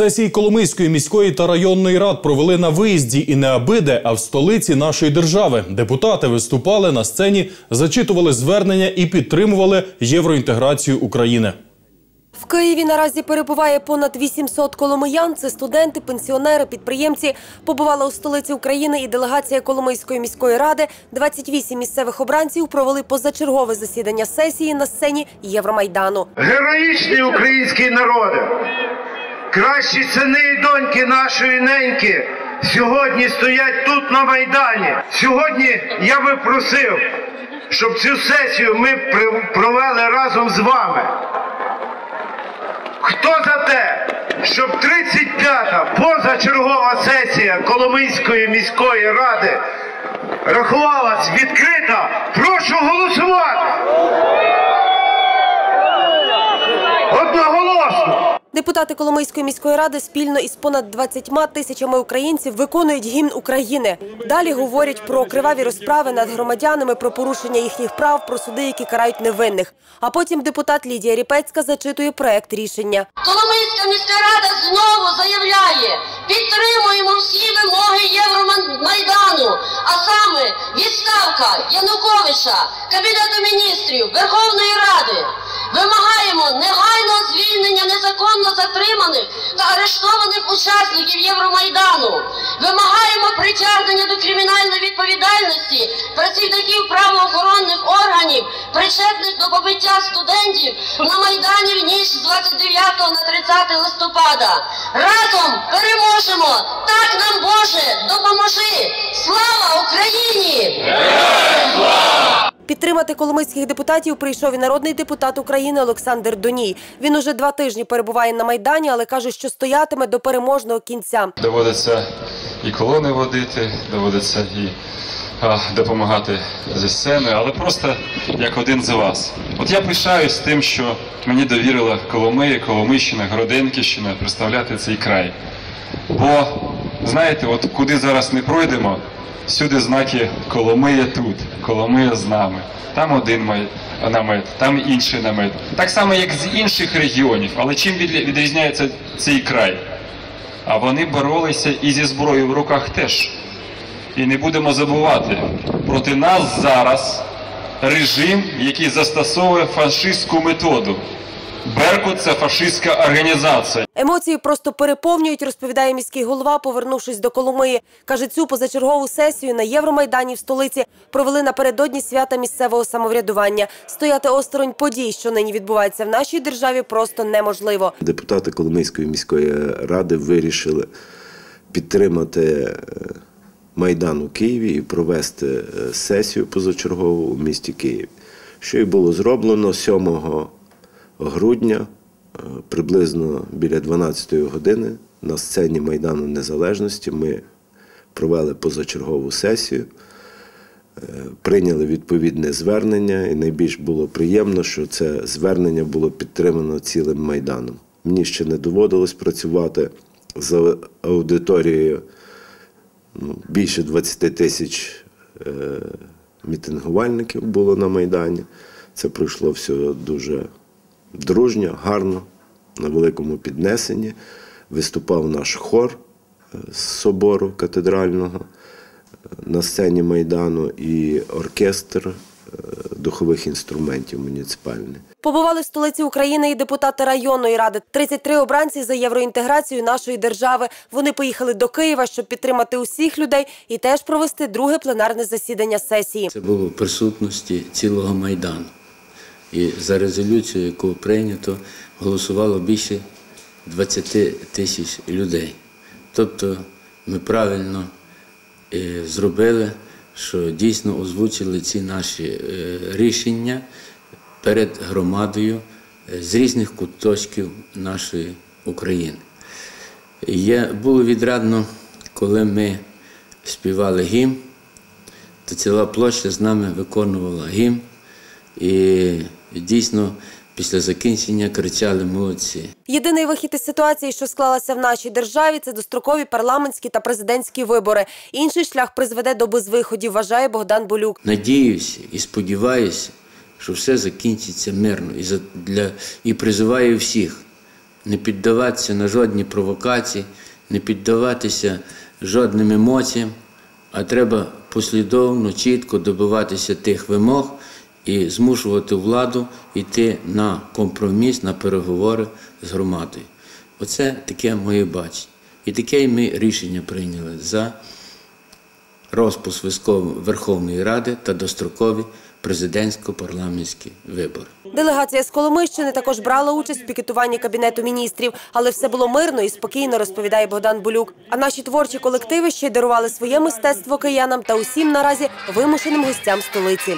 Сесії Коломийської міської та районної рад провели на виїзді і не абиде, а в столиці нашої держави. Депутати виступали на сцені, зачитували звернення і підтримували євроінтеграцію України. В Києві наразі перебуває понад 800 коломиян. Це студенти, пенсіонери, підприємці. Побувала у столиці України і делегація Коломийської міської ради. 28 місцевих обранців провели позачергове засідання сесії на сцені Євромайдану. Героїчний український народи, кращі сини і доньки нашої неньки сьогодні стоять тут на Майдані. Сьогодні я би просив, щоб цю сесію ми провели разом з вами. Хто за те, щоб 35-та позачергова сесія Коломийської міської ради рахувалась відкрита? Прошу голосувати! Депутати Коломийської міської ради спільно із понад 20 тисячами українців виконують гімн України. Далі говорять про криваві розправи над громадянами, про порушення їхніх прав, про суди, які карають невинних. А потім депутат Лідія Ріпецька зачитує проект рішення. Коломийська міська рада знову заявляє, підтримуємо всі вимоги Євромайдану, а саме відставка Януковича, Кабінету міністрів, Верховної Ради. Вимагаємо негайного звільнення незаконно затриманих та арештованих учасників Євромайдану. Вимагаємо притягнення до кримінальної відповідальності працівників правоохоронних органів, причетних до побиття студентів на Майдані в ніч з 29 на 30 листопада. Разом переможемо! Підтримати коломийських депутатів прийшов і народний депутат України Олександр Доній. Він уже два тижні перебуває на майдані, але каже, що стоятиме до переможного кінця. Доводиться і колони водити, доводиться і допомагати зі сцени, але просто як один з вас. От я пишаюсь тим, що мені довірила Коломия, Коломийщина, Гроденківщина представляти цей край. Бо знаєте, от куди зараз не пройдемо, всюди знаки Коломия тут, Коломия з нами. Там один намет, там інший намет. Так само, як з інших регіонів. Але чим відрізняється цей край? А вони боролися і зі зброєю в руках теж. І не будемо забувати, проти нас зараз режим, який застосовує фашистську методу. Беркут це фашистська організація. Емоції просто переповнюють, розповідає міський голова, повернувшись до Коломиї. Каже, цю позачергову сесію на Євромайдані в столиці провели напередодні свята місцевого самоврядування. Стояти осторонь подій, що нині відбуваються в нашій державі, просто неможливо. Депутати Коломийської міської ради вирішили підтримати е, Майдан у Києві і провести е, сесію позачергову у місті Києві, що і було зроблено 7 грудня, е, приблизно біля 12-ї години на сцені Майдану Незалежності. Ми провели позачергову сесію. Е, Прийняли відповідне звернення, і найбільш було приємно, що це звернення було підтримано цілим майданом. Мені ще не доводилось працювати з аудиторією ну, більше 20 тисяч е, мітингувальників було на Майдані. Це пройшло все дуже дружньо, гарно, на великому піднесенні. Виступав наш хор е, з собору катедрального на сцені Майдану і оркестр е, духових інструментів муніципальний. Побували в столиці України і депутати районної ради. 33 обранці за євроінтеграцію нашої держави. Вони поїхали до Києва, щоб підтримати усіх людей і теж провести друге пленарне засідання сесії. Це було в присутності цілого Майдану. І за резолюцію, яку прийнято, голосувало більше 20 тисяч людей. Тобто ми правильно е, зробили, що дійсно озвучили ці наші е, рішення перед громадою е, з різних куточків нашої України. Є, було відрадно, коли ми співали гімн, то ціла площа з нами виконувала гімн. Дійсно після закінчення кричали молодці. Єдиний вихід із ситуації, що склалася в нашій державі, це дострокові парламентські та президентські вибори. Інший шлях призведе до безвиходів, вважає Богдан Болюк. Надіюся і сподіваюся, що все закінчиться мирно. І, для, і призиваю всіх не піддаватися на жодні провокації, не піддаватися жодним емоціям, а треба послідовно, чітко добиватися тих вимог і змушувати владу йти на компроміс, на переговори з громадою. Оце таке моє бачення. І таке ми рішення прийняли за розпуск Верховної Ради та дострокові президентсько-парламентські вибори. Делегація з Коломийщини також брала участь в пікетуванні кабінету міністрів, але все було мирно і спокійно, розповідає Богдан Болюк. А наші творчі колективи ще дарували своє мистецтво киянам та усім наразі вимушеним гостям столиці.